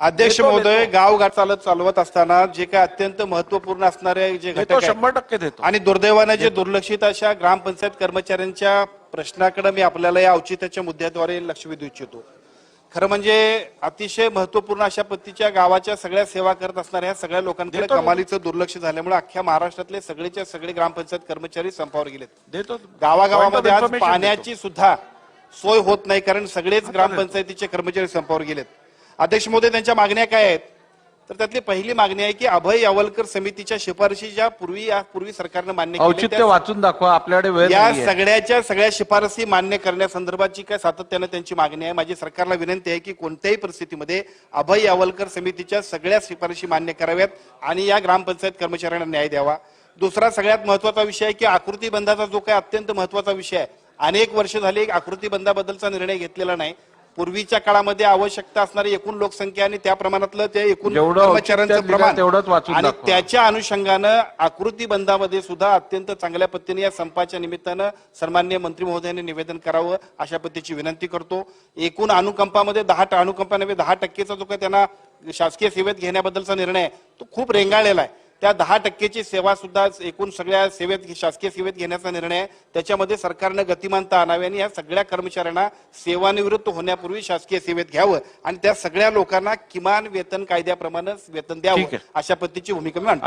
अध्यक्ष महोदय. गाव चालत चालवत असताना जे काय अत्यंत महत्त्वपूर्ण असणारे जे घटक शंभर टक्के देतो. आणि दुर्दैवानं जे दुर्लक्षित अशा ग्रामपंचायत कर्मचाऱ्यांच्या प्रश्नाकडे मी आपल्याला या औचित्याच्या मुद्द्याद्वारे लक्ष वेधू इच्छितो. खरं म्हणजे अतिशय महत्त्वपूर्ण अशा पद्धतीच्या गावाच्या सगळ्या सेवा करत असणाऱ्या सगळ्या लोकांकडे. कमालीचं दुर्लक्ष झाल्यामुळे अख्ख्या महाराष्ट्रातले सगळेच्या सगळे ग्रामपंचायत कर्मचारी संपावर गेलेत. देतो. गावागावामध्ये आज पाण्याची सुद्धा सोय होत नाही कारण सगळेच ग्रामपंचायतीचे कर्मचारी संपावर गेलेत. अध्यक्ष महोदय त्यांच्या मागण्या काय आहेत? तर त्यातली पहिली मागणी आहे की अभय यावलकर समितीच्या शिफारशी ज्या पूर्वी या पूर्वी सरकारनं मान्य औचित्य त्या वाचून दाखवा आपल्याकडे वेळ या. सगळ्याच्या सगळ्या शिफारसी मान्य करण्यासंदर्भाची काय सातत्यानं त्यांची मागणी आहे? माझी सरकारला विनंती आहे की कोणत्याही परिस्थितीमध्ये अभय यावलकर समितीच्या सगळ्या शिफारशी मान्य कराव्यात आणि या ग्रामपंचायत कर्मचाऱ्यांना न्याय द्यावा. दुसरा सगळ्यात महत्त्वाचा विषय आहे की आकृती बंधाचा जो काय अत्यंत महत्त्वाचा विषय आहे अनेक वर्ष झाली आकृती बंधाबद्दलचा निर्णय घेतलेला नाही. पूर्वीच्या काळामध्ये आवश्यकता असणारी एकूण लोकसंख्या आणि त्या प्रमाणातलं ते एकूण कर्मचाऱ्यांचं प्रमाण. तेवढंच आणि. त्याच्या अनुषंगानं आकृती बंधामध्ये सुद्धा अत्यंत चांगल्या पद्धतीने या संपाच्या निमित्तानं सन्मान्य मंत्री महोदयांनी निवेदन करावं अशा पद्धतीची विनंती करतो. एकूण अनुकंपामध्ये दहा ट- अनुकंपा नव्हे दहा टक्केचा जो काही त्यांना शासकीय सेवेत घेण्याबद्दलचा निर्णय तो खूप रेंगाळलेला आहे. त्या दहा टक्केची सेवा सुद्धा एकूण सगळ्या सेवेत शासकीय सेवेत घेण्याचा निर्णय आहे त्याच्यामध्ये सरकारनं गतिमानता आणावी आणि या सगळ्या कर्मचाऱ्यांना सेवानिवृत्त होण्यापूर्वी शासकीय सेवेत घ्यावं आणि त्या सगळ्या लोकांना किमान वेतन कायद्याप्रमाणे वेतन द्यावं. अशा पद्धतीची भूमिका मी मांडतो